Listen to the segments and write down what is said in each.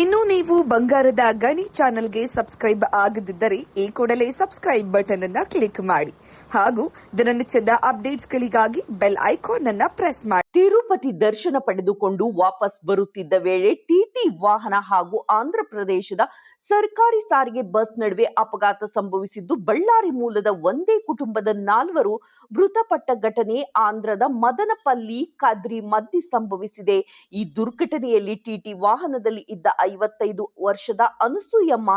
ಇನ್ನು ನೀವು ಬಂಗಾರದ ಗಣಿ ಚಾನೆಲ್ಗೆ ಸಬ್ಸ್ಕ್ರೈಬ್ ಆಗದಿದ್ದರೆ ಈ ಕೂಡಲೇ ಸಬ್ಸ್ಕ್ರೈಬ್ ಬಟನ್ ಅನ್ನ ಕ್ಲಿಕ್ ಮಾಡಿ. ಹಾಗೂ ದಿನನಿತ್ಯದ ಅಪ್ಡೇಟ್ಸ್ಗಳಿಗಾಗಿ ಬೆಲ್ ಐಕಾನ್ ಅನ್ನ ಪ್ರೆಸ್ ಮಾಡಿ. ತಿರುಪತಿ ದರ್ಶನ ಪಡೆದುಕೊಂಡು ವಾಪಸ್ ಬರುತ್ತಿದ್ದ ವೇಳೆ ಟಿಟಿ ವಾಹನ ಹಾಗೂ ಆಂಧ್ರ ಪ್ರದೇಶದ ಸರ್ಕಾರಿ ಸಾರಿಗೆ ಬಸ್ ನಡುವೆ ಅಪಘಾತ ಸಂಭವಿಸಿದ್ದು, ಬಳ್ಳಾರಿ ಮೂಲದ ಒಂದೇ ಕುಟುಂಬದ ನಾಲ್ವರು ಮೃತಪಟ್ಟ ಘಟನೆ ಆಂಧ್ರದ ಮದನಪಲ್ಲಿ ಕದ್ರಿ ಮಧ್ಯೆ ಸಂಭವಿಸಿದೆ. ಈ ದುರ್ಘಟನೆಯಲ್ಲಿ ಟಿಟಿ ವಾಹನದಲ್ಲಿ ಇದ್ದ ಐವತ್ತೈದು ವರ್ಷದ ಅನಸೂಯಮ್ಮ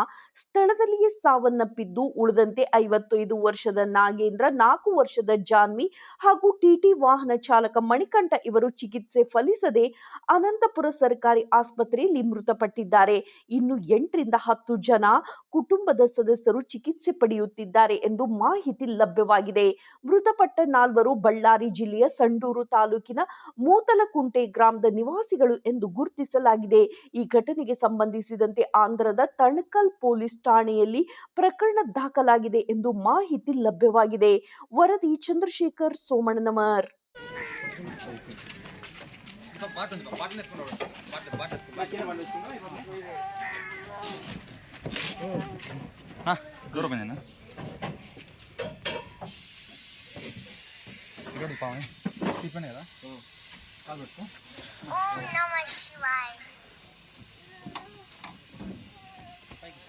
ಸ್ಥಳದಲ್ಲಿಯೇ ಸಾವನ್ನಪ್ಪಿದ್ದು, ಉಳಿದಂತೆ ಐವತ್ತೈದು ವರ್ಷದ ನಾಗೇಂದ್ರ, ನಾಲ್ಕು ವರ್ಷದ ಜಾನ್ವಿ ಹಾಗೂ ಟಿಟಿ ವಾಹನ ಚಾಲಕ ಮಣಿಕಂಠ ಇವರು ಚಿಕಿತ್ಸೆ ಫಲಿಸದೆ ಅನಂತಪುರ ಸರ್ಕಾರಿ ಆಸ್ಪತ್ರೆಯಲ್ಲಿ ಮೃತಪಟ್ಟಿದ್ದಾರೆ. ಇನ್ನು ಎಂಟರಿಂದ ಹತ್ತು ಜನ ಕುಟುಂಬದ ಸದಸ್ಯರು ಚಿಕಿತ್ಸೆ ಪಡೆಯುತ್ತಿದ್ದಾರೆ ಎಂದು ಮಾಹಿತಿ ಲಭ್ಯವಾಗಿದೆ. ಮೃತಪಟ್ಟ ನಾಲ್ವರು ಬಳ್ಳಾರಿ ಜಿಲ್ಲೆಯ ಸಂಡೂರು ತಾಲೂಕಿನ ಮೂತಲಕುಂಟೆ ಗ್ರಾಮದ ನಿವಾಸಿಗಳು ಎಂದು ಗುರುತಿಸಲಾಗಿದೆ. ಈ ಘಟನೆಗೆ ಸಂಬಂಧಿಸಿದಂತೆ ಆಂಧ್ರದ ತಣಕಲ್ ಪೊಲೀಸ್ ಠಾಣೆಯಲ್ಲಿ ಪ್ರಕರಣ ದಾಖಲಾಗಿದೆ ಎಂದು ಮಾಹಿತಿ ಲಭ್ಯವಾಗಿದೆ. ವರದಿ ಚಂದ್ರಶೇಖರ್ ಸೋಮಣ್ಣನವರ್. ಹಾ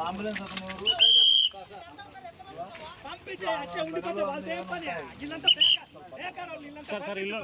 అంబులెన్స్ పంపించే సార్ సార్ ఇల్లు